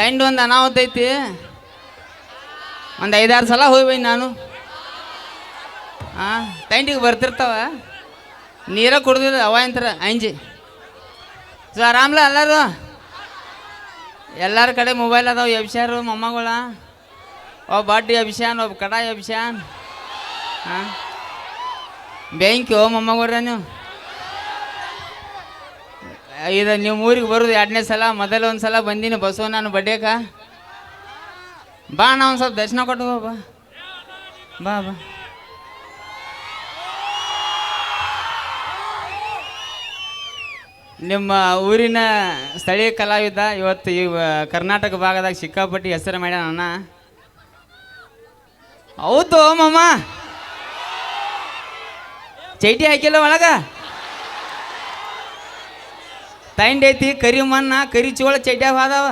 ತಂಡ ಒಂದು ಅನಾಹುತ ಐತಿ. ಒಂದು ಐದಾರು ಸಲ ಹೋಗಿ ನಾನು. ಹಾಂ ತಂಡಿಗೆ ಬರ್ತಿರ್ತಾವ. ನೀರ ಕುಡ್ದಿರ ಅವ ಅಂತಾರ ಅಂಜಿ. ಸೊ, ಆರಾಮ್ಲ ಎಲ್ಲರೂ? ಎಲ್ಲರ ಕಡೆ ಮೊಬೈಲ್ ಅದಾವ, ಎಬ್ಸ್ಯಾರು, ಮೊಮ್ಮಗಳ? ಒಬ್ಬ ಬಡ್ಡಿ ಎಬ್ಸ್ಯಾನ್, ಒಬ್ಬ ಕಡ ಎಬ್ಸ್ಯಾನ್. ಹಾಂ ಬ್ಯಾಂಕ್, ಮೊಮ್ಮಗಳ್ರ ನೀವು? ಇದು ನಿಮ್ಮ ಊರಿಗೆ ಬರೋದು ಎರಡನೇ ಸಲ, ಮೊದಲ ಒಂದು ಸಲ ಬಂದೀನಿ ಬಸವ ನಾನು ಬಡ್ಡೇಕ ಬಾ ನಾ ಒಂದು ಸ್ವಲ್ಪ ದರ್ಶನ ಕೊಟ್ಟು ಬಾ. ಬಾ ಬಾ. ನಿಮ್ಮ ಊರಿನ ಸ್ಥಳೀಯ ಕಲಾವಿದ ಇವತ್ತು ಈ ಕರ್ನಾಟಕ ಭಾಗದಾಗ ಸಿಕ್ಕಾಪಟ್ಟಿ ಹೆಸರು ಮಾಡ್ಯಾನ ಅಣ್ಣ. ಹೌದು ಮಾಮ. ಚೈಟಿ ಹಾಕಿಲ್ಲ ಒಳಗ? ತೈಂಡ್ ಐತಿ, ಕರಿ ಮಣ್ಣ, ಕರಿ ಚೋಳ ಚಡ್ಡ್ಯಾವ ಅದಾವ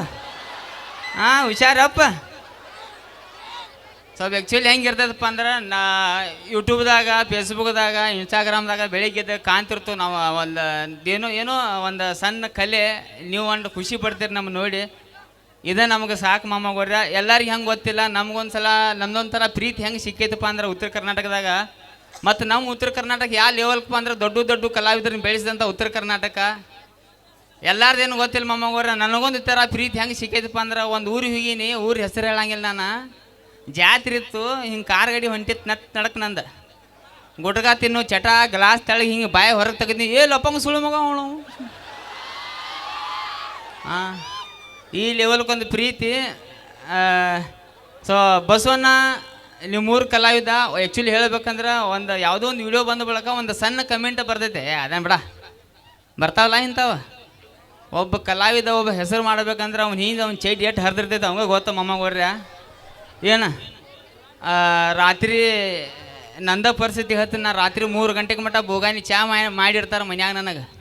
ಹಾಂ ಹುಷಾರಪ್ಪ. ಸ್ವಲ್ಪ ಆ್ಯಕ್ಚುಲಿ ಹೆಂಗೆ ಇರ್ತದಪ್ಪ ಅಂದ್ರೆ, ನಾ ಯೂಟ್ಯೂಬ್ದಾಗ ಫೇಸ್ಬುಕ್ದಾಗ ಇನ್ಸ್ಟಾಗ್ರಾಮ್ದಾಗ ಬೆಳಿಗ್ಗೆ ಕಾಣ್ತಿರ್ತು ನಾವು ಒಂದು, ಏನೋ ಏನೋ ಒಂದು ಸಣ್ಣ ಕಲೆ ನೀವು ಒಂದು ಖುಷಿ ಪಡ್ತೀರಿ ನಮ್ಮ ನೋಡಿ. ಇದೇ ನಮಗೆ ಸಾಕು ಮಾಮಗೋರ್ರ ಎಲ್ಲರಿಗೆ ಹೆಂಗೆ ಗೊತ್ತಿಲ್ಲ ನಮ್ಗೊಂದು ಸಲ ನಮ್ದೊಂಥರ ಪ್ರೀತಿ ಹೆಂಗೆ ಸಿಕ್ಕೈತಪ್ಪ ಅಂದ್ರೆ ಉತ್ತರ ಕರ್ನಾಟಕದಾಗ. ಮತ್ತು ನಮ್ಮ ಉತ್ತರ ಕರ್ನಾಟಕ ಯಾವ ಲೆವೆಲ್ಪ ಅಂದ್ರೆ ದೊಡ್ಡ ದೊಡ್ಡ ಕಲಾವಿದರನ್ನ ಬೆಳೆಸಿದಂಥ ಉತ್ತರ ಕರ್ನಾಟಕ. ಎಲ್ಲಾರ್ದೇನು ಗೊತ್ತಿಲ್ಲ ಮೊಮ್ಮಗೋರ ನನಗೊಂದು ಈ ಥರ ಪ್ರೀತಿ ಹೆಂಗೆ ಸಿಕ್ಕೈತಪ್ಪ ಅಂದ್ರೆ ಒಂದು ಊರಿಗೆ ಹೋಗೀನಿ ಊರ ಹೆಸರು ಹೇಳಂಗಿಲ್ಲ ನಾನು. ಜಾತ್ರೆ ಇತ್ತು, ಹಿಂಗೆ ಕಾರ್ ಗಾಡಿ ಹೊಂಟಿತ್ತು ನಟ್ ನಡಕ್ ನಂದು. ಗುಟ್ಕ ತಿನ್ನು, ಚಟ, ಗ್ಲಾಸ್ ತೆಳಗೆ ಹಿಂಗೆ ಬಾಯಿ ಹೊರಗೆ ತೆಗೆದ್ನಿ, ಏ ಲೊಪ್ಪಂಗೆ ಸುಳು ಮಗ ಅವಳು ಹಾಂ ಈ ಲೆವೆಲ್ಗೊಂದು ಪ್ರೀತಿ ಸೊ ಬಸವಣ್ಣ ನೀವು ಮೂರು ಕಲಾವಿದ ಆ್ಯಕ್ಚುಲಿ ಹೇಳ್ಬೇಕಂದ್ರೆ ಒಂದು ಯಾವುದೋ ಒಂದು ವಿಡಿಯೋ ಬಂದ ಬಳಿಕ ಒಂದು ಸಣ್ಣ ಕಮೆಂಟ್ ಬರ್ತೈತೆ ಅದೇ ಅದೇನು ಬಿಡ. ಬರ್ತಾವಲ್ಲ ಇಂಥವ? ಒಬ್ಬ ಕಲಾವಿದ ಒಬ್ಬ ಹೆಸರು ಮಾಡ್ಬೇಕಂದ್ರೆ ಅವ್ನು ಹಿಂದೆ ಅವ್ನು ಚೈಟ್ ಎಷ್ಟು ಹರಿದಿರ್ತೈತೆ ಅವಂಗ ಗೊತ್ತ ಮೊಮ್ಮಗೋರ್ಯ ಏನ? ಆ, ರಾತ್ರಿ ನಂದ ಪರಿಸ್ಥಿತಿ ಹತ್ತು ನಾ ರಾತ್ರಿ ಮೂರು ಗಂಟೆಗೆ ಮಟ್ಟ ಬೋಗಾನಿ ಚಾ ಮಾಡಿರ್ತಾರೆ ಮನ್ಯಾಗ ನನಗೆ.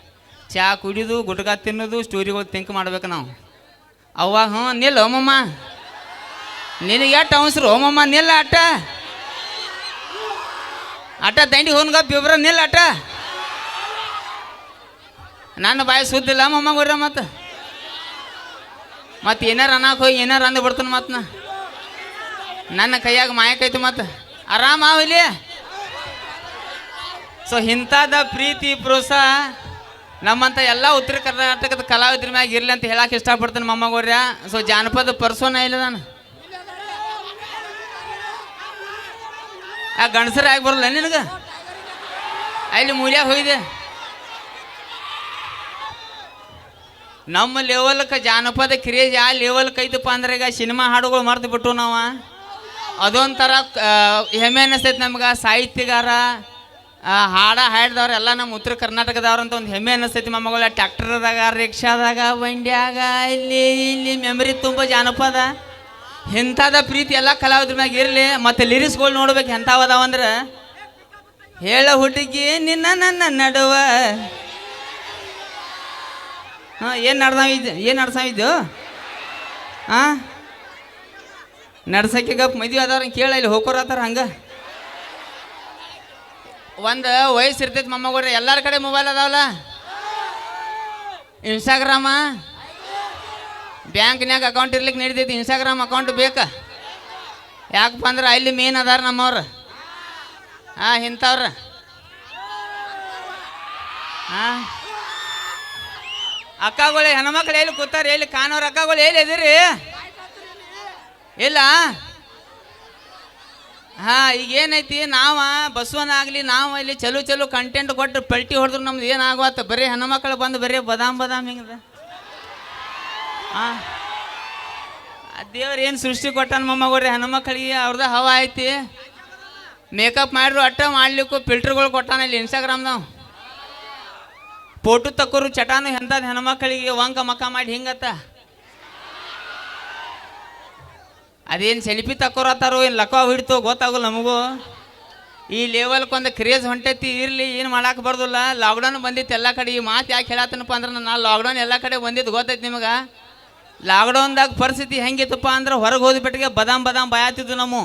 ಚಾ ಕುಡಿದು ಗುಟ್ಕ ತಿನ್ನೋದು ಸ್ಟೋರಿಗಳು ಥಿಂಕ್ ಮಾಡ್ಬೇಕು ನಾವು. ಅವಾಗ ಹ್ಞೂ ನಿಲ್ಲ ಓಮಮ್ಮ ನಿನಗೆ ಎಷ್ಟು ಅವಸರು ಓಮಮ್ಮ ನಿಲ್ಲ ಅಟ್ಟ. ಅಟ್ಟ ದಂಡಿ ಹೋನ್ಗಪ್ಪ ಬಿಬ್ರ ನಿಲ್ಲ ಅಟ್ಟ. ನನ್ನ ಬಾಯಿ ಸುದ್ದಿಲ್ಲ ಮಮ್ಮ ಗೊರ್ರ ಮತ್ತೆ. ಮತ್ತೆ ಏನಾರ ಅನ್ನಕ್ಕೆ ಹೋಗಿ ಏನಾರ ಅಂದು ಬಿಡ್ತಾನೆ ಮತ್ತೆ ನಾ. ನನ್ನ ಕೈಯಾಗ ಮಾಯಕೈತಿ ಮತ್ತೆ. ಆರಾಮ ಇಲ್ಲಿ? ಸೊ ಇಂಥದ ಪ್ರೀತಿ ಪ್ರೋತ್ಸಾಹ ನಮ್ಮಂಥ ಎಲ್ಲ ಉತ್ತರ ಕರ್ನಾಟಕದ ಕಲಾವಿದ್ರ ಮ್ಯಾಗ ಇರಲಿ ಅಂತ ಹೇಳಕ್ಕೆ ಇಷ್ಟಪಡ್ತೀನಿ ಮೊಮ್ಮಗೋರ್ಯ ಸೊ ಜಾನಪದ ಪರ್ಸೋನ ಇಲ್ಲ ನಾನು. ಆ ಗಂಡಸರ ಆಗಿ ಬರಲ್ಲ ನಿನಗೆ? ಅಲ್ಲಿ ಮೂಲ್ಯಾಗ ಹೋಗಿದೆ. ನಮ್ಮ ಲೆವೆಲ್ಕ ಜಾನಪದ ಕ್ರೇಜ್ ಆ ಲೆವೆಲ್ಕ ಐತಪ್ಪ ಅಂದ್ರೆ ಈಗ ಸಿನಿಮಾ ಹಾಡುಗಳು ಮರ್ತು ಬಿಟ್ಟು ನಾವು. ಅದೊಂಥರ ಹೆಮ್ಮೆ ಅನ್ನಿಸ್ತೈತೆ ನಮ್ಗೆ. ಸಾಹಿತ್ಯಗಾರ ಹಾಡ ಹಾಡ್ದವ್ರು ಎಲ್ಲ ನಮ್ಮ ಉತ್ತರ ಕರ್ನಾಟಕದವ್ರು ಅಂತ ಒಂದು ಹೆಮ್ಮೆ ಅನ್ನಿಸ್ತೈತಿ ಮೊಮ್ಮಗಳ ಟ್ಯಾಕ್ಟರ್ದಾಗ, ರಿಕ್ಷಾದಾಗ, ಬಂಡ್ಯಾಗ, ಇಲ್ಲಿ ಇಲ್ಲಿ ಮೆಮರಿ ತುಂಬ ಜಾನಪದ. ಇಂಥದ ಪ್ರೀತಿ ಎಲ್ಲ ಕಲಾವಿದ್ರ ಮ್ಯಾಗ ಇರಲಿ. ಮತ್ತು ಲಿರಿಕ್ಸ್ಗಳು ನೋಡ್ಬೇಕು ಎಂಥವದಾವಂದ್ರೆ ಹೇಳ ಹುಡುಗಿ ನಿನ್ನ ನನ್ನ ನಡುವ. ಹಾಂ, ಏನು ನಡ್ದಾವಿದ್ದು ಏನು ನಡ್ಸಾವಿದ್ದು ಹಾಂ? ನಡ್ಸಕ್ಕೆ ಗಪ್ ಮದುವೆ ಅದಾರ ಕೇಳ ಇಲ್ಲಿ ಹೋಗೋರತ್ತಾರ ಹಂಗೆ. ಒಂದು ವಯಸ್ಸು ಇರ್ತೈತಿ ಮೊಮ್ಮಗಳ್ರಿ ಎಲ್ಲರ ಕಡೆ ಮೊಬೈಲ್ ಅದಾವಲ್ಲ? ಇನ್ಸ್ಟಾಗ್ರಾಮ ಬ್ಯಾಂಕ್ನ್ಯಾಗ ಅಕೌಂಟ್ ಇರ್ಲಿಕ್ಕೆ ನಡೀತೈತಿ ಇನ್ಸ್ಟಾಗ್ರಾಮ್ ಅಕೌಂಟ್ ಬೇಕಾ? ಯಾಕಪ್ಪ ಅಂದ್ರೆ ಅಲ್ಲಿ ಮೇನ್ ಅದಾರ ನಮ್ಮವ್ರು. ಹಾಂ, ಇಂಥವ್ರ. ಹಾಂ? ಅಕ್ಕಗಳು ಹೆಣ್ಮಕ್ಳು ಎಲ್ಲಿ ಕೂತಾರ, ಎಲ್ಲಿ ಕಾಣೋರು ಅಕ್ಕಗಳು ಎಲ್ಲಿ ಇದಿರಿ ಇಲ್ಲ? ಹಾ, ಈಗ ಏನೈತಿ, ನಾವ ಬಸವನ ಆಗಲಿ, ನಾವು ಇಲ್ಲಿ ಚಲೋ ಚಲೋ ಕಂಟೆಂಟ್ ಕೊಟ್ಟು ಪಲ್ಟಿ ಹೊಡೆದ್ರು ನಮ್ದು ಏನಾಗುವತ್ತ? ಬರೀ ಹೆಣ್ಮಕ್ಳು ಬಂದು ಬರೀ ಬದಾಮ್ ಬದಾಮ್ ಹಿಂಗದ. ಹಾಂ. ದೇವ್ರು ಏನು ಸೃಷ್ಟಿ ಕೊಟ್ಟಾನ ಮೊಮ್ಮಗಳ್ರಿ? ಹೆಣ್ಮಕ್ಳಿಗೆ ಅವ್ರದ ಹವಾ ಐತಿ. ಮೇಕಪ್ ಮಾಡ್ರು ಅಟ್ಟ ಮಾಡ್ಲಿಕ್ಕೂ ಫಿಲ್ಟರ್ಗಳು ಕೊಟ್ಟಾನ ಇಲ್ಲಿ ಇನ್ಸ್ಟಾಗ್ರಾಮ್ನಾವ್ ಫೋಟೋ ತಕ್ಕೋರು ಚಟಾನು ಎಂಥದ್ದು ಹೆಣ್ಮಕ್ಳಿಗೆ ವಂಕ ಮಕ ಮಾಡಿ ಹಿಂಗತ್ತ? ಅದೇನು ಸೆಲ್ಫಿ ತಕ್ಕೋರತ್ತಾರೋ ಏನು ಲಕ್ಕ ಹಿಡ್ತೋ ಗೊತ್ತಾಗಲ್ಲ ನಮಗೂ? ಈ ಲೆವೆಲ್ಗೆ ಒಂದು ಕ್ರೇಜ್ ಹೊಂಟೈತಿ, ಇರಲಿ, ಏನು ಮಾಡಕ್ಕೆ ಬರ್ದಿಲ್ಲ. ಲಾಕ್ಡೌನ್ ಬಂದಿತ್ತು ಎಲ್ಲ ಕಡೆ, ಈ ಮಾತು ಯಾಕೆ ಹೇಳತ್ತನಪ್ಪ ಅಂದ್ರೆ ನಾನು ಲಾಕ್ಡೌನ್ ಎಲ್ಲ ಕಡೆ ಬಂದಿದ್ದು ಗೊತ್ತೈತಿ ನಿಮಗೆ? ಲಾಕ್ಡೌನ್ದಾಗ ಪರಿಸ್ಥಿತಿ ಹೆಂಗಿತ್ತಪ್ಪ ಅಂದ್ರೆ ಹೊರಗೆ ಹೋದ್ಬಿಟ್ಟಿಗೆ ಬದಾಮ್ ಬದಾಮ್ ಬಾಯಾತಿದ್ವು ನಮ್ಮ.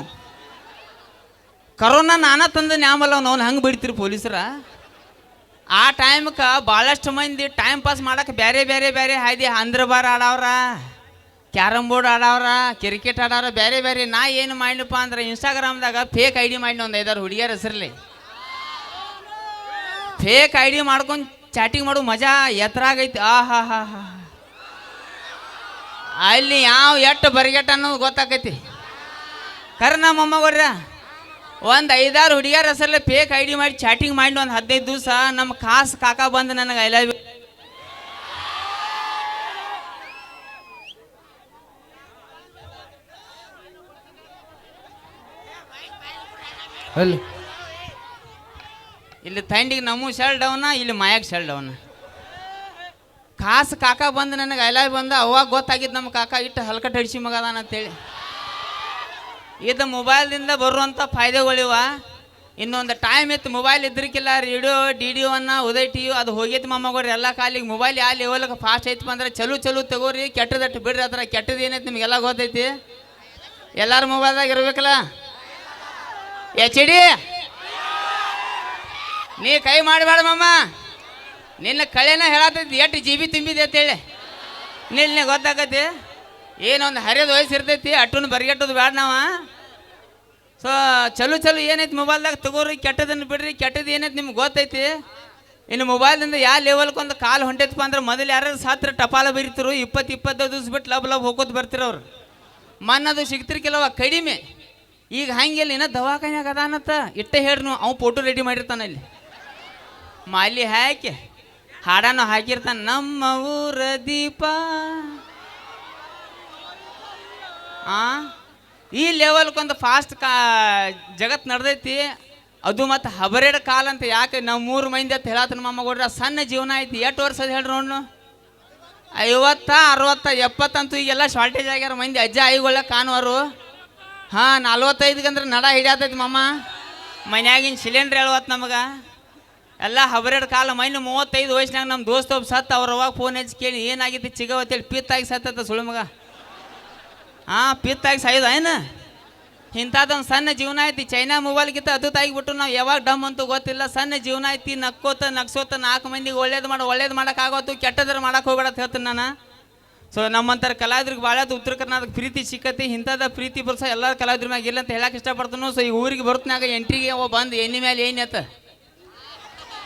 ಕರೋನಾ ನಾನಾ ತಂದು ನ್ಯಾಮಲ್ಲ ಅವ್ನು ಹಂಗೆ ಬಿಡ್ತೀರಿ ಪೊಲೀಸರ. ಆ ಟೈಮ್ಗೆ ಭಾಳಷ್ಟು ಮಂದಿ ಟೈಮ್ ಪಾಸ್ ಮಾಡೋಕೆ ಬೇರೆ ಬೇರೆ ಬೇರೆ ಹಾಯ್ದಿ. ಅಂದ್ರ ಬಾರ್ ಆಡವ್ರ ಕ್ಯಾರಮ್ ಬೋರ್ಡ್ ಆಡವ್ರ, ಕ್ರಿಕೆಟ್ ಆಡವ್ರ ಬೇರೆ ಬೇರೆ ನಾ ಏನು ಮಾಡಿನಪ್ಪ ಅಂದ್ರೆ ಇನ್ಸ್ಟಾಗ್ರಾಮ್ದಾಗ ಫೇಕ್ ಐ ಡಿ ಮಾಡಿ ಒಂದು ಐದಾರು ಹುಡುಗಿಯರ ಹೆಸರಲ್ಲಿ ಫೇಕ್ ಐ ಡಿ ಮಾಡ್ಕೊಂಡು ಚಾಟಿಂಗ್ ಮಾಡು, ಮಜಾ ಎತ್ತರಾಗೈತಿ ಆ, ಹಾ ಹಾ ಹಾ. ಅಲ್ಲಿ ಯಾವ ಎಟ್ಟು ಬರಿಗೆಟ್ಟ ಅನ್ನೋದು ಗೊತ್ತಾಕೈತಿ. ಕರೆ ನಮ್ಮ ಒಂದು ಐದಾರು ಹುಡುಗಿಯರ ಹೆಸರಲ್ಲಿ ಫೇಕ್ ಐ ಡಿ ಮಾಡಿ ಚಾಟಿಂಗ್ ಮಾಡಿ ಒಂದು ಹದಿನೈದು ದಿವಸ ನಮ್ಮ ಕಾಸು ಕಾಕ ಬಂದು ನನಗೆ ಐ ಲವ್ ಇಲ್ಲಿ ತಂಡಿಗೆ ನಮೂ ಶೆಲ್ ಡೌನ ಇಲ್ಲಿ ಮಾಯಾಗ ಶೆಲ್ ಡೌನ ಕಾಸು ಕಾಕ ಬಂದು ನನಗೆ ಐ ಲವ್ ಬಂದ ಅವಾಗ ಗೊತ್ತಾಗಿದ್ದು ನಮ್ಮ ಕಾಕ ಇಟ್ಟು ಹಲ್ಕಟ್ ಹಡ್ಸಿ ಮಗ ಅದಾನ ಅಂತೇಳಿ. ಇದು ಮೊಬೈಲ್ದಿಂದ ಬರುವಂಥ ಫಾಯ್ದೆಗಳಿವ. ಇನ್ನೊಂದು ಟೈಮ್ ಇತ್ತು ಮೊಬೈಲ್ ಇದ್ರಕ್ಕಿಲ್ಲ ರೇಡಿಯೋ ಡಿ ಡಿ ಒನ್ನ ಉದಯ್ ಟಿ ಅದು ಹೋಗೈತಿ ಮೊಮ್ಮಗೋರಿ ಎಲ್ಲ ಕಾಲಿಗೆ ಮೊಬೈಲ್ ಯಾವ ಲೆವೆಲ್ಗೆ ಫಾಸ್ಟ್ ಐತಿ ಅಂದ್ರೆ ಚಲೋ ಚಲೋ ತಗೋರಿ ಕೆಟ್ಟದಟ್ಟು ಬಿಡ್ರಿ ಅದ್ರ ಕೆಟ್ಟದ್ದು ಏನೈತಿ ನಿಮಗೆಲ್ಲ ಗೊತ್ತೈತಿ? ಎಲ್ಲಾರ ಮೊಬೈಲ್ದಾಗ ಇರ್ಬೇಕಲ್ಲ? ಎಚ್ ಡಿ ನೀ ಕೈ ಮಾಡಬೇಡ ಮಮ್ಮ ನಿನ್ನ ಕಳೆನ ಹೇಳತ್ತೈತಿ ಎಷ್ಟು ಜಿ ಬಿ ತುಂಬಿದೆ ಅಂತೇಳಿ. ನಿನ್ನ ಗೊತ್ತಾಗತಿ ಏನೊಂದು ಹರಿಯೋದು ವಯಸ್ಸು ಇರ್ತೈತಿ ಅಟ್ಟನ್ನು ಬರಿಗಟ್ಟೋದು ಬೇಡ ನಾವ. ಸೊ ಚಲೋ ಚಲೋ ಏನೈತಿ ಮೊಬೈಲ್ದಾಗ ತಗೋರಿ, ಕೆಟ್ಟದನ್ನು ಬಿಡ್ರಿ ಕೆಟ್ಟದ್ದು ಏನೈತಿ ನಿಮ್ಗೆ ಗೊತ್ತೈತಿ. ಇನ್ನು ಮೊಬೈಲ್ದಿಂದ ಯಾವ ಲೆವೆಲ್ಗೆ ಒಂದು ಕಾಲು ಹೊಂಟೈತಪ್ಪ ಅಂದ್ರೆ ಮೊದಲು ಯಾರು ಸಾತ್ರ ಟಪಾಲ ಬರೀತಿರು, ಇಪ್ಪತ್ತು ಇಪ್ಪತ್ತೈದು ದಿವ್ಸ ಬಿಟ್ಟು ಲಬ್ ಲಬ್ ಹೋಗೋದು ಬರ್ತಿರೋರು ಮನ್ನದು ಕೆಲವ ಕಡಿಮೆ. ಈಗ ಹಂಗಿಲ್ಲ ಇನ್ನ ದವಾಖಾನ್ಯಾಗ ಅದಾನತ್ತ ಇಟ್ಟೆ ಹೇಳ್ರಿ ನೀವು ಫೋಟೋ ರೆಡಿ ಮಾಡಿರ್ತಾನ ಇಲ್ಲಿ. ಮಾಲಿ ಹಾಕಿ ಹಾಡನ ಹಾಕಿರ್ತಾನೆ, ನಮ್ಮ ಊರ ದೀಪ. ಆ? ಈ ಲೆವೆಲ್ಗೊಂದು ಫಾಸ್ಟ್ ಕಾ ಜಗತ್ತು ನಡೆದೈತಿ. ಅದು ಮತ್ತು ಹಬರೇಡ್ ಕಾಲ ಅಂತ ಯಾಕೆ ನಾವು ಮೂರು ಮಂದಿ ಅಂತ ಹೇಳತ್ತನ ಮಮ್ಮಗೌಡ್ರ ಸಣ್ಣ ಜೀವನ ಐತಿ. ಎಷ್ಟು ವರ್ಷ ಹೇಳ್ರಿ ನೋಡ್ನು? ಐವತ್ತ, ಅರವತ್ತ, ಎಪ್ಪತ್ತಂತೂ ಈಗೆಲ್ಲ ಶಾರ್ಟೇಜ್ ಆಗ್ಯಾರ ಮಂದಿ. ಅಜ್ಜ, ಐಗೊಳ್ಳ ಕಾಣುವರು ಹಾಂ ನಲ್ವತ್ತೈದಕ್ಕೆ ಅಂದ್ರೆ ನಡ ಹಿಡಿಯತೈತಿ ಮಮ್ಮ ಮನ್ಯಾಗಿನ ಸಿಲಿಂಡ್ರ್ ಹೇಳುವತ್ತು ನಮಗೆ. ಎಲ್ಲ ಹಬರೇಡ್ ಕಾಲ, ಮೈನು ಮೂವತ್ತೈದು ವಯಸ್ಸಿನಾಗ ನಮ್ಮ ದೋಸ್ತ ಒಬ್ಬ ಸತ್ತ ಅವ್ರ ಅವಾಗ ಫೋನ್ ಹಚ್ಚಿ ಕೇಳಿ ಏನಾಗಿತ್ತು ಚಿಗವತ್ತೇಳಿ ಪಿತ್ತಾಗಿ ಸತ್ತ ಸುಳು ಮಗ. ಹಾಂ ಪಿತ್ತಾಗಿ ಸಾಯ್ದ, ಏನು? ಇಂಥದ್ದೊಂದು ಸಣ್ಣ ಜೀವನ ಐತಿ, ಚೈನಾ ಮೊಬೈಲ್ಗಿಂತ ಅದು ತಾಗಿಬಿಟ್ಟು ನಾವು ಯಾವಾಗ ಡಮ್ ಅಂತೂ ಗೊತ್ತಿಲ್ಲ. ಸಣ್ಣ ಜೀವನ ಐತಿ, ನಕ್ಕೋತ, ನಗ್ಸೋತ ನಾಲ್ಕು ಮಂದಿಗೆ ಒಳ್ಳೇದು ಮಾಡೋ, ಒಳ್ಳೇದು ಮಾಡೋಕ್ಕಾಗೋತು ಕೆಟ್ಟದ್ರ ಮಾಡೋಕೆ ಹೋಗ್ಬೇಡ ಹೇಳ್ತೀನಿ ನಾನು. ಸೊ ನಮ್ಮಂಥರ ಕಲಾವಿದ್ರಿಗೆ ಭಾಳ ಉತ್ತರ ಕರ್ನಾಟಕ ಪ್ರೀತಿ ಸಿಕ್ಕತಿ, ಇಂಥದ ಪ್ರೀತಿ ಬರ್ಸ ಎಲ್ಲ ಕಲಾವಿದ್ರ ಮ್ಯಾಗ ಇಲ್ಲ ಅಂತ ಹೇಳಕ್ಕೆ ಇಷ್ಟಪಡ್ತಾನು. ಸೊ ಈ ಊರಿಗೆ ಬರ್ತನಾಗ ಎಂಟ್ರಿಗೆ ಅವ ಬಂದು, ಎಣ್ಣೆ ಮೇಲೆ ಏನ್ ಆತ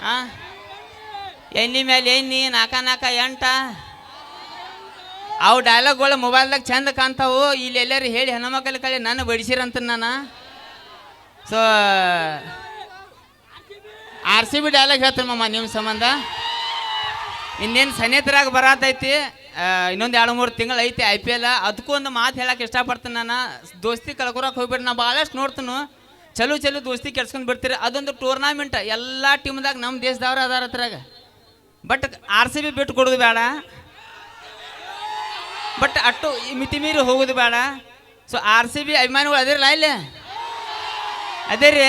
ಹಾಂ ಎಣ್ಣೆ ಮೇಲೆ ಎಣ್ಣೆ, ನಾಕ ನಾಕ ಎಂಟ. ಅವು ಡೈಲಾಗ್ಗಳು ಮೊಬೈಲ್ದಾಗ ಚಂದ ಕಾಣ್ತಾವು. ಇಲ್ಲಿ ಎಲ್ಲರೂ ಹೇಳಿ, ಹೆಣ್ಮಕ್ಳ ಕಳೆ ನಾನು ಬಡಿಸಿರಂತ ನಾನು? So R C B dialogue ಹೇಳ್ತೀನಿ ಮಮ್ಮ ನಿಮ್ಮ ಸಂಬಂಧ. ಇನ್ನೇನು ಸನೇತರಾಗ ಬರತೈತಿ? ಇನ್ನೊಂದು ಎರಡು ಮೂರು ತಿಂಗಳು ಐತಿ ಐ ಪಿ ಎಲ್ ಅದಕ್ಕೂ ಒಂದು ಮಾತು ಹೇಳಕ್ಕೆ ಇಷ್ಟಪಡ್ತೀನಿ ನಾನು. ದೋಸ್ತಿ ಕಳ್ಕೊರಕ್ಕೆ ಹೋಗ್ಬಿಟ್ಟು ನಾ ಭಾಳಷ್ಟು ನೋಡ್ತೀನಿ. ಚಲೋ ಚಲೋ ದೋಸ್ತಿ ಕೆಡ್ಸ್ಕೊಂಡು ಬಿಡ್ತೀರಿ ಅದೊಂದು ಟೂರ್ನಾಮೆಂಟ್ ಎಲ್ಲ ಟೀಮ್ದಾಗ ನಮ್ಮ ದೇಶದವ್ರು ಅದಾರ ಹತ್ರಾಗ ಬಟ್ ಆರ್ ಸಿ ಬಿ ಬಿಟ್ಟು ಕೊಡೋದು ಬೇಡ. ಬಟ್ ಅಟ್ಟು ಮಿತಿ ಮೀರಿ ಹೋಗೋದು ಬೇಡ. ಸೊ ಆರ್ ಸಿ ಬಿ ಅಭಿಮಾನಿಗಳು ಅದಿರಲ್ಲ ಇಲ್ಲಿ? ಅದೇ ರೀ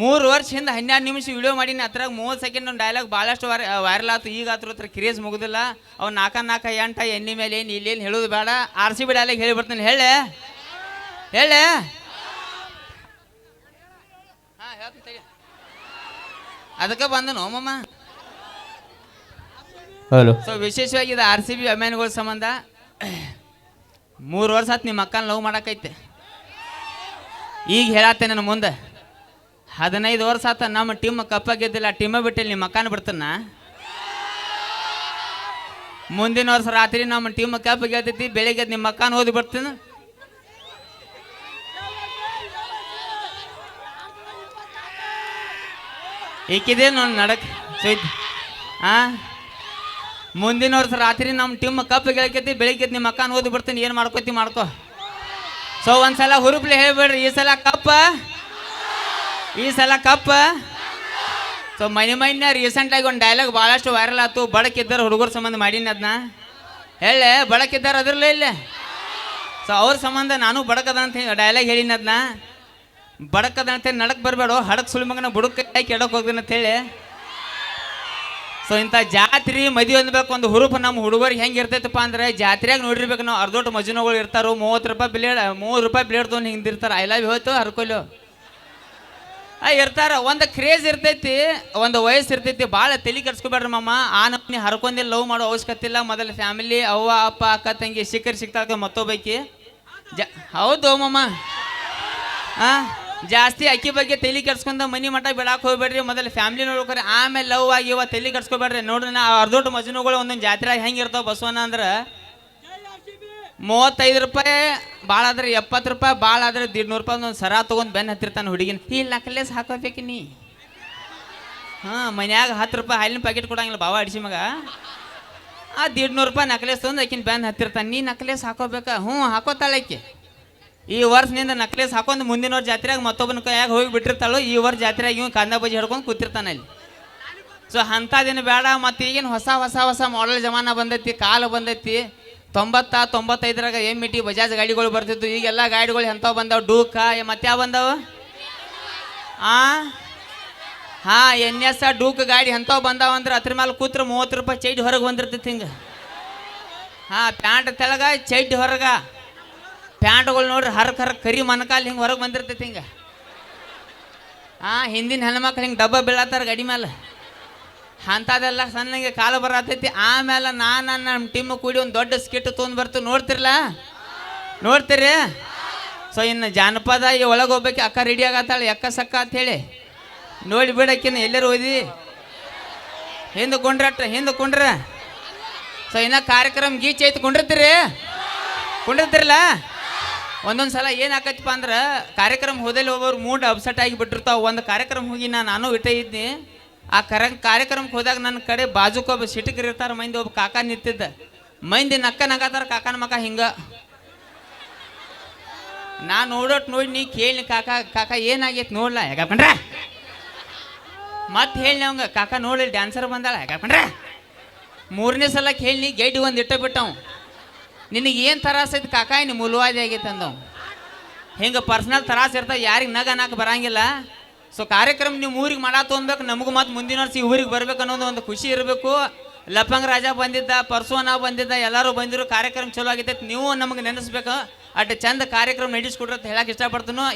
ಮೂರು ವರ್ಷ ಹಿಂದೆ ಹನ್ನೆರಡು ನಿಮಿಷ ವಿಡಿಯೋ ಮಾಡೀನಿ. ಅದ್ರಾಗ ಮೂವತ್ತು ಸೆಕೆಂಡ್ ಒಂದು ಡೈಲಾಗ್ ಭಾಳಷ್ಟು ವಾರ ವೈರಲ್ ಆಯ್ತು ಈಗ ಆತರ ಹತ್ರ ಕ್ರೇಜ್ ಮುಗುದಿಲ್ಲ. ಅವು ನಾಲ್ಕ ನಾಲ್ಕ ಎಂಟ ಎಣ್ಣೆ ಮೇಲೆ ಏನು ಇಲ್ಲೇನು ಹೇಳೋದು ಬೇಡ. ಆರ್ ಸಿ ಬಿ ಡೈಲಾಗ್ ಹೇಳಿ ಬರ್ತೀನಿ. ಹೇಳೆ? ಹೇಳ? ಅದಕ್ಕೆ ಬಂದನು ಮಮ್ಮ ಹಲೋ. ಸೊ ವಿಶೇಷವಾಗಿ ಇದು ಆರ್ ಸಿ ಬಿ ಅಭಿಮಾನಿಗಳ ಸಂಬಂಧ, ಮೂರು ವರ್ಷ ಆತು ನಿಮ್ಮ ಅಕ್ಕನ ಲವ್ ಮಾಡಕ್ಕೈತೆ ಈಗ ಹೇಳತ್ತೆ ನನ್ನ ಮುಂದೆ. ಹದಿನೈದು ವರ್ಷ ಆತ ನಮ್ಮ ಟೀಮ್ ಕಪ್ಪ ಗೆದ್ದಿಲ್ಲ ಟೀಮ ಬಿಟ್ಟಿಲ್ಲ, ನಿಮ್ಮ ಅಕ್ಕನ ಬಿಡ್ತಾನ ಮುಂದಿನ ವರ್ಷ ರಾತ್ರಿ ನಮ್ಮ ಟೀಮ್ ಕಪ್ಪ ಗೆದ್ದೈತಿ, ಬೆಳಿಗ್ಗೆ ನಿಮ್ಮ ಅಕ್ಕನ ಓದಿ ಬಿಡ್ತೀನಿ. ಈಕಿದೆ ನೋಡಿ ನಡಕ್ ಸೈತ್ ಆ? ಮುಂದಿನ ವರ್ಷ ರಾತ್ರಿ ನಮ್ಮ ಟಿಮ್ ಕಪ್ ಗೆಳಕೈತಿ ಬೆಳಿಗ್ಗೆ ನಿಮ್ಮ ಅಕ್ಕ ಓದಿ ಬಿಡ್ತೀನಿ ಏನು ಮಾಡ್ಕೋತಿ ಮಾಡ್ಕೋ. ಸೊ ಒಂದ್ಸಲ ಹುರುಪ್ಲಿ ಹೇಳ್ಬೇಡ್ರಿ, ಈ ಸಲ ಕಪ್ಪ ಈ ಸಲ ಕಪ್ಪ ಸೊ ಮನೆ ಮೈನ ರೀಸೆಂಟಾಗಿ ಒಂದು ಡೈಲಾಗ್ ಭಾಳಷ್ಟು ವೈರಲ್ ಆಯ್ತು ಬಡಕಿದ್ದಾರ ಹುಡುಗರ ಸಂಬಂಧ ಮಾಡೀನಿ ಅದನ್ನ ಹೇಳೆ ಬಡಕಿದ್ದಾರ ಅದ್ರಲ್ಲೇ ಇಲ್ಲ. ಸೊ ಅವ್ರ ಸಂಬಂಧ ನಾನು ಬಡಕದ ಅಂತ ಡೈಲಾಗ್ ಹೇಳಿನ ಅದನ್ನ ಬಡಕದ ಅಂತ ನಡಕ್ ಬರಬೇಡ, ಹಡಕ್ ಸುಳಿಮಗನ ಬುಡಕ್ಕೆ ಹೋಗ್ತೀನಿ ಅಂತ ಹೇಳಿ. ಸೊ ಇಂಥ ಜಾತ್ರೆ ಮದಿ ಅನ್ಬೇಕು ಒಂದು ಹುರುಪು ನಮ್ಮ ಹುಡುಗರಿಗೆ ಹೆಂಗೆ ಇರ್ತೈತಪ್ಪ ಅಂದ್ರೆ ಜಾತ್ರೆಯಾಗ ನೋಡಿರ್ಬೇಕು ನಾವು ಅರ್ಧೋಟ್ ಮಜುನಗಳು ಇರ್ತಾರೆ, ಮೂವತ್ತು ರೂಪಾಯಿ ಬ್ಲೇಡ್ ಮೂರು ರೂಪಾಯಿ ಬ್ಲೇಡ್ ತೊಗೊಂಡು ಹಿಂಗೆ ಇರ್ತಾರೆ. ಐ ಲವ್ ಹೋಯ್ತು ಹರ್ಕೊಲು ಆ, ಇರ್ತಾರ. ಒಂದು ಕ್ರೇಜ್ ಇರ್ತೈತಿ, ಒಂದು ವಯಸ್ಸು ಇರ್ತೈತಿ ಭಾಳ ತಲೆ ಕೆಡ್ಸ್ಕೊಬೇಡ್ರಿ ಮಮ್ಮ ಆ ನಮ್ಮನಿ ಹರ್ಕೊಂಡಿ ಲವ್ ಮಾಡೋ ಅವಶ್ಯಕತೆ ಇಲ್ಲ. ಮೊದಲ ಫ್ಯಾಮಿಲಿ ಅವ್ವ, ಅಪ್ಪ, ಅಕ್ಕ, ತಂಗಿ ಸಿಕ್ಕರ್ ಸಿಕ್ತಾಕ ಮತ್ತೊಬ್ಬಕಿ. ಜ, ಹೌದು ಮಮ್ಮ ಆ? ಜಾಸ್ತಿ ಅಕ್ಕಿ ಬಗ್ಗೆ ತಲೆ ಕೆಡ್ಸ್ಕೊಂಡ ಮನಿ ಮಠ ಬಿಡಾಕ್ ಹೋಗ್ಬೇಡ್ರಿ. ಮೊದಲು ಫ್ಯಾಮಿಲಿ ನೋಡ್ಕೊರಿ ಆಮೇಲೆ ಲವ್ ಆಗಿವ ತಲೆ ಕೆಡ್ಸ್ಕೊಬೇಡ್ರಿ. ನೋಡ್ರಿ ನಾ ಅರ್ಧೋಟ್ ಮಜನುಗಳು ಒಂದೊಂದು ಜಾತ್ರೆ ಹೆಂಗಿರ್ತಾವ ಬಸವನ ಅಂದ್ರೆ ಮೂವತ್ತೈದು ರೂಪಾಯಿ ಭಾಳ ಆದ್ರೆ ಎಪ್ಪತ್ತು ರೂಪಾಯಿ ಭಾಳ ಆದ್ರೆ ನೂರು ರೂಪಾಯಿ ಒಂದು ಸರ ತೊಗೊಂಡು ಬೆನ್ ಹತ್ತಿರ್ತಾನೆ ಹುಡುಗಿನ. ಈ ನಕಲೆಸ್ ಹಾಕೋಬೇಕು ನೀ. ಹಾಂ, ಮನ್ಯಾಗ ಹತ್ತು ರೂಪಾಯಿ ಹಾಲಿನ ಪ್ಯಾಕೆಟ್ ಕೊಡಂಗಿಲ್ಲ ಬಾವ ಅಡಿಸಿ ಮಗ. ಆ ನೂರು ರೂಪಾಯಿ ನಕ್ಲೇಸ್ ತೊಗೊಂಡು ಆಕಿನ ಬ್ಯಾನ್ ಹತ್ತಿರ್ತಾನೆ. ನೀ ನಕ್ಲೇಸ್ ಹಾಕೋಬೇಕಾ. ಹ್ಞೂ, ಹಾಕೋತಾಳೆ ಆಕಿ. ಈ ವರ್ಷದಿಂದ ನಕ್ಲೇಸ್ ಹಾಕೊಂಡು ಮುಂದಿನ ವರ್ಷ ಜಾತ್ರೆಯಾಗ ಮತ್ತೊಬ್ಬನ ಕೈಯಾಗ ಹೋಗಿ ಬಿಟ್ಟಿರ್ತಾಳು, ಈ ವರ್ಷ ಜಾತ್ರೆಯಾಗ ಇವ್ ಕಂದ ಬಜ್ಜಿ ಹಿಡ್ಕೊಂಡು ಕೂತಿರ್ತಾನೆ ಅಲ್ಲಿ. ಸೊ ಅಂಥದ್ದೇನು ಬೇಡ, ಮತ್ತು ಈಗೇನು ಹೊಸ ಹೊಸ ಹೊಸ ಮಾಡಲ್ ಜಮಾನ ಬಂದೈತಿ, ಕಾಲು ಬಂದೈತಿ. ತೊಂಬತ್ತ ತೊಂಬತ್ತೈದರಾಗ ಎಂ ಮಿಟಿ ಬಜಾಜ್ ಗಾಡಿಗಳು ಬರ್ತಿದ್ವು, ಈಗೆಲ್ಲ ಗಾಡಿಗಳು ಎಂಥವು ಬಂದಾವೆ? ಡೂಕ ಮತ್ತೆ ಯಾವ ಬಂದಾವ? ಆ? ಹಾಂ, ಎನ್ ಎಸ್, ಡೂಕ್ ಗಾಡಿ ಎಂಥವು ಬಂದಾವ ಅಂದ್ರೆ ಅದ್ರ ಮೇಲೆ ಕೂತ್ರೆ ಮೂವತ್ತು ರೂಪಾಯಿ ಚೈಟ್ ಹೊರಗೆ ಬಂದಿರ್ತೈತಿ ಹಿಂಗೆ. ಹಾಂ, ಪ್ಯಾಂಟ್ ತೆಳಗ ಚೈಟ್ ಹೊರಗ. ಪ್ಯಾಂಟ್ಗಳು ನೋಡ್ರಿ ಹರಕ್ ಹರಕ್ ಕರಿ ಮನಕಾಲ್ ಹಿಂಗೆ ಹೊರಗೆ ಬಂದಿರ್ತೈತಿ ಹಿಂಗೆ. ಆ, ಹಿಂದಿನ ಹೆಣ್ಮಕ್ಳು ಹಿಂಗೆ ಡಬ್ಬ ಬೀಳತ್ತಾರ ಗಡಿ ಮೇಲೆ ಅಂಥದ್ದೆಲ್ಲ ಸಣ್ಣಗೆ ಕಾಲು ಬರತೈತಿ. ಆಮೇಲೆ ನಾನು ನಮ್ಮ ಟೀಮ್ ಕೂಡಿ ಒಂದು ದೊಡ್ಡ ಸ್ಕಿಟ್ ತೊಗೊಂಡು ಬರ್ತು. ನೋಡ್ತಿರಲ್ಲ ನೋಡ್ತೀರಿ? ಸೊ ಇನ್ನು ಜಾನಪದ ಈ ಒಳಗೆ ಹೋಗ್ಬೇಕು. ಅಕ್ಕ ರೆಡಿ ಆಗತ್ತಾಳೆ? ಎಕ್ಕ ಸಕ್ಕ ಅಂತ ಹೇಳಿ. ನೋಡಿ ಬಿಡಕ್ಕಿನ್ನ ಎಲ್ಲರೂ ಓದಿ ಹಿಂದೆ ಕುಂಡ್ರಟ್ಟ, ಹಿಂದೆ ಕುಂಡ್ರ. ಸೊ ಇನ್ನ ಕಾರ್ಯಕ್ರಮ ಗೀಚ್ ಐತಿ. ಕುಂಡಿರ್ತೀರಿ ಕುಂಡಿರ್ತಿರಲ್ಲ ಒಂದೊಂದು ಸಲ ಏನು ಅಂದ್ರೆ ಕಾರ್ಯಕ್ರಮ ಹೋದಲ್ಲಿ ಒಬ್ಬರು ಮೂಡ್ ಅಪ್ಸೆಟ್ ಆಗಿ ಬಿಟ್ಟಿರ್ತಾವ. ಒಂದು ಕಾರ್ಯಕ್ರಮ ಹೋಗಿ ನಾನು ನಾನು ಇಟ್ಟೇ ಇದ್ನಿ. ಆ ಕರ ಕಾರ್ಯಕ್ರಮಕ್ಕೆ ಹೋದಾಗ ನನ್ನ ಕಡೆ ಬಾಜುಕೊಬ್ಬ ಸಿಟಕರ್ ಇರ್ತಾರ, ಮಂದಿ ಒಬ್ಬ ಕಾಕ ನಿಂತಿದ್ದ. ಮಂದಿ ನಕ್ಕ ನಗತಾರ, ಕಾಕನ ಮಕ ಹಿಂಗ. ನಾ ನೋಡೋಟ್ ನೋಡಿ ನೀ ಕೇಳಿ ಕಾಕ ಕಾಕ ಏನಾಗೈತೆ ನೋಡ್ಲ? ಯಾಕಂಡ್ರ ಮತ್ತೆ ಹೇಳಿ ಅವಂಗ, ಕಾಕ ನೋಡಿ ಡ್ಯಾನ್ಸರ್ ಬಂದಾಳ ಯಾಕಂಡ್ರ ಮೂರನೇ ಸಲ ಕೇಳಿ ಗೇಟ್ ಒಂದು ಇಟ್ಟ ಬಿಟ್ಟವ್. ನಿನಗೆ ಏನು ತರಾಸ ಐತಿ ಕಾಕ? ನೀ ಮುಲುವಾದಿ ಆಗೈತೆ ಅಂದವು ಹಿಂಗೆ ಪರ್ಸ್ನಲ್ ತರಾಸ ಇರ್ತಾವ? ಯಾರಿಗೆ ನಗ ಅನ್ನಕ್ಕೆ ಬರಂಗಿಲ್ಲ. ಸೊ ಕಾರ್ಯಕ್ರಮ ನಿಮ್ಮ ಊರಿಗೆ ಮಾಡಾತು ಅನ್ಬೇಕು ನಮಗೂ ಮತ್ತೆ ಮುಂದಿನ ವರ್ಷ ಈ ಊರಿಗೆ ಬರ್ಬೇಕು ಅನ್ನೋದು ಒಂದು ಖುಷಿ ಇರಬೇಕು. ಲಪಂಗ್ ರಾಜ ಬಂದಿದ್ದ, ಪರ್ಸೋನ ಬಂದಿದ್ದ, ಎಲ್ಲರೂ ಬಂದಿರೋ, ಕಾರ್ಯಕ್ರಮ ಚಲೋ ಆಗೈತೆ ನೀವು ನಮಗೆ ನೆನೆಸ್ಬೇಕು. ಅಟ್ ಚಂದ ಕಾರ್ಯಕ್ರಮ ನಡೆಸ್ಕೊಡ್ರಿ ಅಂತ ಹೇಳಕ್ಕೆ ಇಷ್ಟಪಡ್ತೀನಿ.